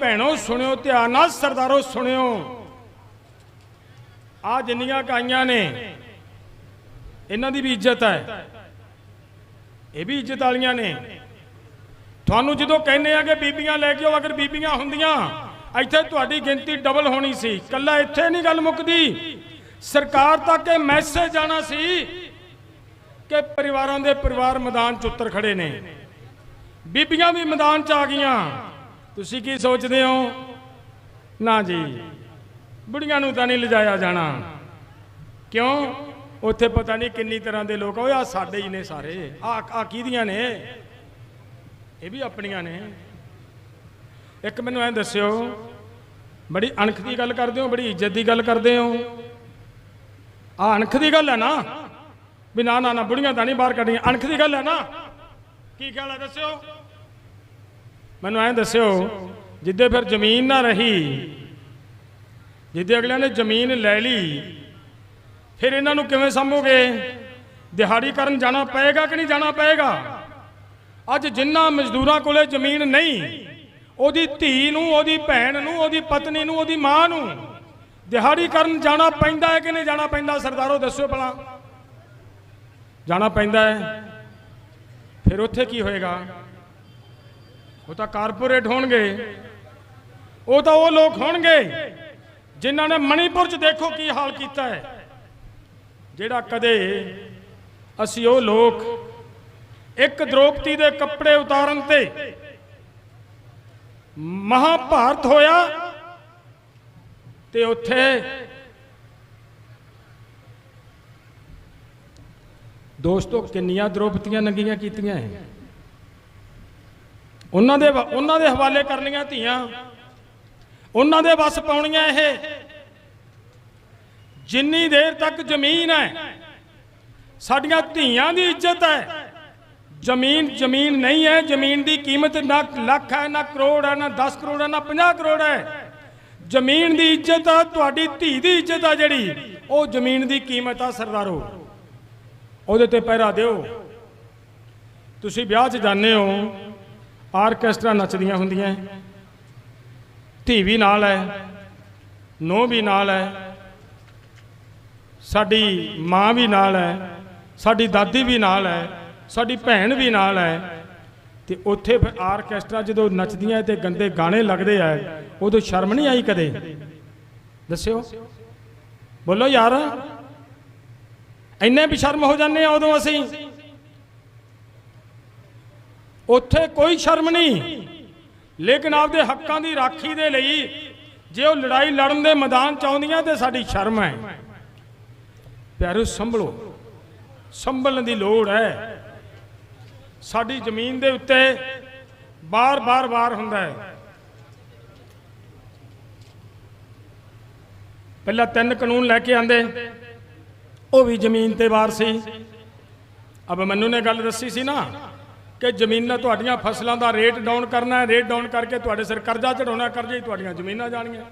ਭੈਣੋ, ਸੁਣਿਓ, ਧਿਆਨ ਨਾਲ ਸਰਦਾਰੋ, ਸੁਣਿਓ। ਆ ਜਿੰਨੀਆਂ ਕਾਈਆਂ ਨੇ, ਇਹਨਾਂ ਦੀ ਵੀ ਇੱਜ਼ਤ ਹੈ। ਇਹ ਵੀ ਇੱਜ਼ਤ ਵਾਲੀਆਂ ਨੇ। ਤੁਹਾਨੂੰ ਜਦੋਂ ਕਹਿੰਦੇ ਆ ਕਿ ਬੀਬੀਆਂ ਲੈ ਕੇ ਆਓ, ਅਗਰ ਬੀਬੀਆਂ ਹੁੰਦੀਆਂ, ਇੱਥੇ ਤੁਹਾਡੀ ਗਿਣਤੀ ਡਬਲ ਹੋਣੀ ਸੀ। ਕੱਲਾ ਇੱਥੇ ਨਹੀਂ ਗੱਲ ਮੁੱਕਦੀ। ਸਰਕਾਰ ਤੱਕ ਇਹ ਮੈਸੇਜ ਜਾਣਾ ਸੀ ਕਿ ਪਰਿਵਾਰਾਂ ਦੇ ਪਰਿਵਾਰ ਮੈਦਾਨ 'ਚ ਉਤਰ ਖੜੇ ਨੇ। ਬੀਬੀਆਂ ਵੀ ਮੈਦਾਨ 'ਚ ਆ ਗਈਆਂ। ਤੁਸੀਂ ਕੀ ਸੋਚਦੇ ਹੋ? ਨਾ ਜੀ। ਬੁੜੀਆਂ ਨੂੰ ਤਾਂ ਨਹੀਂ ਲਿਜਾਇਆ ਜਾਣਾ। ਕਿਉਂ? ਉੱਥੇ ਪਤਾ ਨਹੀਂ ਕਿੰਨੀ ਤਰ੍ਹਾਂ ਦੇ ਲੋਕ ਓਏ ਆ ਸਾਡੇ ਹੀ ਨੇ ਸਾਰੇ। ਆ ਆ ਕਿਹਦੀਆਂ ਨੇ? ਇਹ ਵੀ ਆਪਣੀਆਂ ਨੇ। ਇੱਕ ਮੈਨੂੰ ਐਂ ਦੱਸਿਓ, ਬੜੀ ਅਣਖ ਦੀ ਗੱਲ ਕਰਦੇ ਹੋ, ਬੜੀ ਇੱਜ਼ਤ ਦੀ ਗੱਲ ਕਰਦੇ ਹੋ? ਆ ਅਣਖ ਦੀ ਗੱਲ ਹੈ ਨਾ? ਵੀ ਨਾ ਨਾ ਨਾ, ਬੁੜੀਆਂ ਤਾਂ ਨਹੀਂ ਬਾਹਰ ਕੱਢੀਆਂ। ਅਣਖ ਦੀ ਗੱਲ ਹੈ ਨਾ? ਕੀ ਖਿਆਲ ਹੈ ਦੱਸਿਓ? ਮੈਨੂੰ ਐਂ ਦੱਸਿਓ, ਜਿੱਦੇ ਫਿਰ ਜ਼ਮੀਨ ਨਾ ਰਹੀ, ਜਿੱਦੇ ਅਗਲਿਆਂ ਨੇ ਜ਼ਮੀਨ ਲੈ ਲਈ, ਫਿਰ ਇਹਨਾਂ ਨੂੰ ਕਿਵੇਂ ਸੰਭੋਗੇ? ਦਿਹਾੜੀ ਕਰਨ ਜਾਣਾ ਪਏਗਾ ਕਿ ਨਹੀਂ ਜਾਣਾ ਪਏਗਾ? ਅੱਜ ਜਿੰਨਾ ਮਜ਼ਦੂਰਾਂ ਕੋਲੇ ਜ਼ਮੀਨ ਨਹੀਂ, ਉਹਦੀ ਧੀ ਨੂੰ, ਉਹਦੀ ਭੈਣ ਨੂੰ, ਉਹਦੀ ਪਤਨੀ ਨੂੰ, ਉਹਦੀ ਮਾਂ ਨੂੰ ਦਿਹਾੜੀ ਕਰਨ ਜਾਣਾ ਪੈਂਦਾ ਹੈ ਕਿ ਨਹੀਂ ਜਾਣਾ ਪੈਂਦਾ? ਸਰਦਾਰੋ, ਦੱਸਿਓ ਭਲਾ। ਜਾਣਾ ਪੈਂਦਾ ਹੈ। ਫਿਰ ਉੱਥੇ ਕੀ ਹੋਏਗਾ? ਉਹ ਤਾਂ ਕਾਰਪੋਰੇਟ ਹੋਣਗੇ। ਉਹ ਤਾਂ ਉਹ ਲੋਕ ਹੋਣਗੇ ਜਿਨ੍ਹਾਂ ਨੇ ਮਣੀਪੁਰ 'ਚ ਦੇਖੋ ਕੀ ਹਾਲ ਕੀਤਾ ਹੈ। ਜਿਹੜਾ ਕਦੇ ਅਸੀਂ ਉਹ ਲੋਕ ਇੱਕ ਦ੍ਰੋਪਦੀ ਦੇ ਕੱਪੜੇ ਉਤਾਰਨ ਤੇ ਮਹਾਭਾਰਤ ਹੋਇਆ ਤੇ ਉੱਥੇ ਦੋਸਤੋ ਕਿੰਨੀਆਂ ਦ੍ਰੋਪਦੀਆਂ ਨੰਗੀਆਂ ਕੀਤੀਆਂ ਹੈ। ਉਹਨਾਂ ਦੇ ਉਹਨਾਂ ਦੇ ਹਵਾਲੇ ਕਰਨੀਆਂ ਧੀਆਂ। ਉਹਨਾਂ ਦੇ ਵੱਸ ਪਾਉਣੀਆਂ ਇਹ। ਜਿੰਨੀ ਦੇਰ ਤੱਕ ਜ਼ਮੀਨ ਹੈ, ਸਾਡੀਆਂ ਧੀਆਂ ਦੀ ਇੱਜ਼ਤ ਹੈ। ਜ਼ਮੀਨ ਜ਼ਮੀਨ ਨਹੀਂ ਹੈ, ਜ਼ਮੀਨ ਦੀ ਕੀਮਤ ਨਾ ਲੱਖ ਹੈ, ਨਾ ਕਰੋੜ ਹੈ, ਨਾ 10 ਕਰੋੜ ਹੈ, ਨਾ 50 ਕਰੋੜ ਹੈ। ਜ਼ਮੀਨ ਦੀ ਇੱਜ਼ਤ ਆ, ਤੁਹਾਡੀ ਧੀ ਦੀ ਇੱਜ਼ਤ ਆ ਜਿਹੜੀ, ਉਹ ਜ਼ਮੀਨ ਦੀ ਕੀਮਤ ਆ ਸਰਦਾਰੋ। ਉਹਦੇ ਤੇ ਪਹਿਰਾ ਦਿਓ। ਤੁਸੀਂ ਵਿਆਹ 'ਚ ਜਾਂਦੇ ਹੋ। ਆਰਕੈਸਟਰਾ ਨੱਚਦੀਆਂ ਹੁੰਦੀਆਂ ਧੀ ਵੀ ਨਾਲ ਹੈ ਨੋ ਵੀ ਨਾਲ ਹੈ, ਸਾਡੀ ਮਾਂ ਵੀ ਨਾਲ ਹੈ, ਸਾਡੀ ਦਾਦੀ ਵੀ ਨਾਲ ਹੈ, ਸਾਡੀ ਭੈਣ ਵੀ ਨਾਲ ਹੈ। ਤੇ ਉੱਥੇ ਫਿਰ ਆਰਕੈਸਟਰਾ ਜਦੋਂ ਨੱਚਦੀਆਂ ਤੇ ਗੰਦੇ ਗਾਣੇ ਲੱਗਦੇ ਆ, ਉਦੋਂ ਸ਼ਰਮ ਨਹੀਂ ਆਈ ਕਦੇ? ਦੱਸਿਓ। ਬੋਲੋ ਯਾਰ, ਇੰਨੇ ਵੀ ਸ਼ਰਮ ਹੋ ਜਾਂਦੇ ਆ ਉਦੋਂ ਅਸੀਂ? ਉੱਥੇ ਕੋਈ ਸ਼ਰਮ ਨਹੀਂ। ਲੇਕਿਨ ਆਪਦੇ ਹੱਕਾਂ ਦੀ ਰਾਖੀ ਦੇ ਲਈ ਜੇ ਉਹ ਲੜਾਈ ਲੜਨ ਦੇ ਮੈਦਾਨ ਚ ਆਉਂਦੀਆਂ ਤੇ ਸਾਡੀ ਸ਼ਰਮ ਹੈ। ਪਿਆਰੋ ਸੰਭਲੋ। ਸੰਭਲਣ ਦੀ ਲੋੜ ਹੈ। ਸਾਡੀ ਜ਼ਮੀਨ ਦੇ ਉੱਤੇ ਬਾਰ-ਬਾਰ ਵਾਰ ਹੁੰਦਾ ਹੈ। ਪਹਿਲਾਂ ਤਿੰਨ ਕਾਨੂੰਨ ਲੈ ਕੇ ਆਂਦੇ। ਉਹ ਵੀ ਜ਼ਮੀਨ ਤੇ ਵਾਰ ਸੀ। ਅਬ ਮੈਨੂੰ ਨੇ ਗੱਲ ਦੱਸੀ ਸੀ ਨਾ। ਕਿ ਜ਼ਮੀਨਾਂ ਤੁਹਾਡੀਆਂ ਫਸਲਾਂ ਦਾ ਰੇਟ ਡਾਊਨ ਕਰਨਾ ਹੈ, ਰੇਟ ਡਾਊਨ ਕਰਕੇ ਤੁਹਾਡੇ ਸਿਰ ਕਰਜ਼ਾ ਚੜਾਉਣਾ ਕਰਜ਼ੇ ਹੀ ਤੁਹਾਡੀਆਂ ਜ਼ਮੀਨਾਂ ਜਾਣੀਆਂ